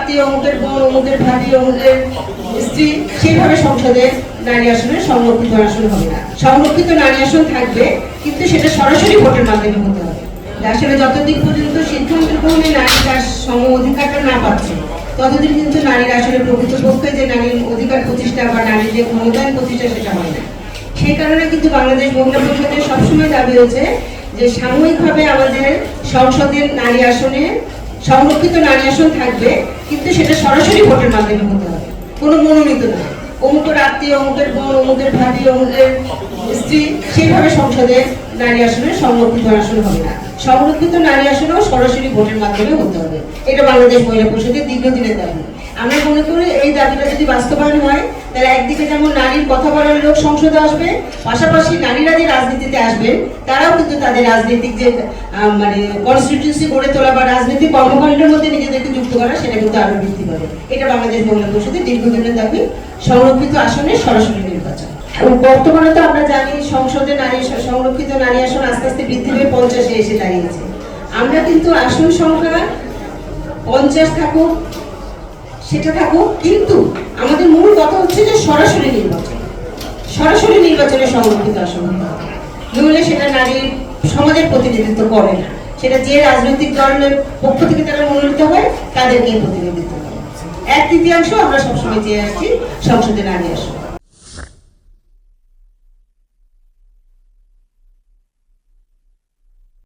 আত্মীয় অমুকের বোন, অমুকের ভাবি অমুকের স্ত্রী সংসদে নারী আসনে সংরক্ষিত আসন হবে না। সংরক্ষিত নারী আসন থাকবে, কিন্তু সেটা সরাসরি ভোটের মাধ্যমে হতে হবে। আসলে পর্যন্ত সিদ্ধান্ত গ্রহণে সম অধিকারটা না পাচ্ছে, ততদিন কিন্তু নারীর আসলে প্রকৃতপক্ষে যে নারীর অধিকার প্রতিষ্ঠা বা নারীর যে ক্ষমতায়ন প্রতিষ্ঠা সেটা হয় না। সেই কারণে কিন্তু বাংলাদেশ মহিলা পরিষদের সবসময় দাবি হচ্ছে যে সাময়িকভাবে আমাদের সংসদের নারী আসনে সংরক্ষিত নারী আসন থাকবে, কিন্তু সেটা সরাসরি ভোটের মাধ্যমে হতে হবে। কোনো মনোনীত না অমুকের আত্মীয়, অমুকের বোন, অমুকের ভাবি, অমুকের স্ত্রী, সেইভাবে সংসদে নারী আসনে সংরক্ষিত আসন হবে না। সংরক্ষিত নারী আসনেও সরাসরি ভোটের মাধ্যমে হতে হবে এটা বাংলাদেশ মহিলা পরিষদের দীর্ঘদিনের দাবি। আমরা মনে করি এই দাবিটা যদি বাস্তবায়ন হয়, তাহলে একদিকে যেমন নারীর কথা বলার লোক সংসদে আসবে, পাশাপাশি নারীরা যে রাজনীতিতে আসবেন, তারাও কিন্তু তাদের রাজনৈতিক যে মানে কনস্টিটিউন্সি গড়ে তোলা বা রাজনৈতিক কর্মকাণ্ডের মধ্যে নিজেদেরকে যুক্ত করা, সেটা কিন্তু আরও বৃদ্ধি পাবে। এটা বাংলাদেশ মহিলা পরিষদের দীর্ঘদিনের দাবি। সংরক্ষিত আসনে সরাসরি নির্বাচন। এবং বর্তমানে তো আমরা জানি সংসদে নারী সংরক্ষিত নারী আসন আস্তে আস্তে বৃদ্ধি পেয়ে পঞ্চাশে এসে দাঁড়িয়েছে। আমরা কিন্তু আসন সংখ্যা পঞ্চাশ থাকুক, সেটা থাকুক, কিন্তু আমাদের মূল কথা হচ্ছে যে সরাসরি নির্বাচন, সরাসরি নির্বাচনে সংরক্ষিত আসন নইলে সেটা নারীর সমাজের প্রতিনিধিত্ব করে না। সেটা যে রাজনৈতিক দলের পক্ষ থেকে তারা মনোনীত হয়, তাদেরকেই প্রতিনিধিত্ব করে। এক তৃতীয়াংশ আমরা সবসময় চেয়ে আসছি সংসদে নারী আসন।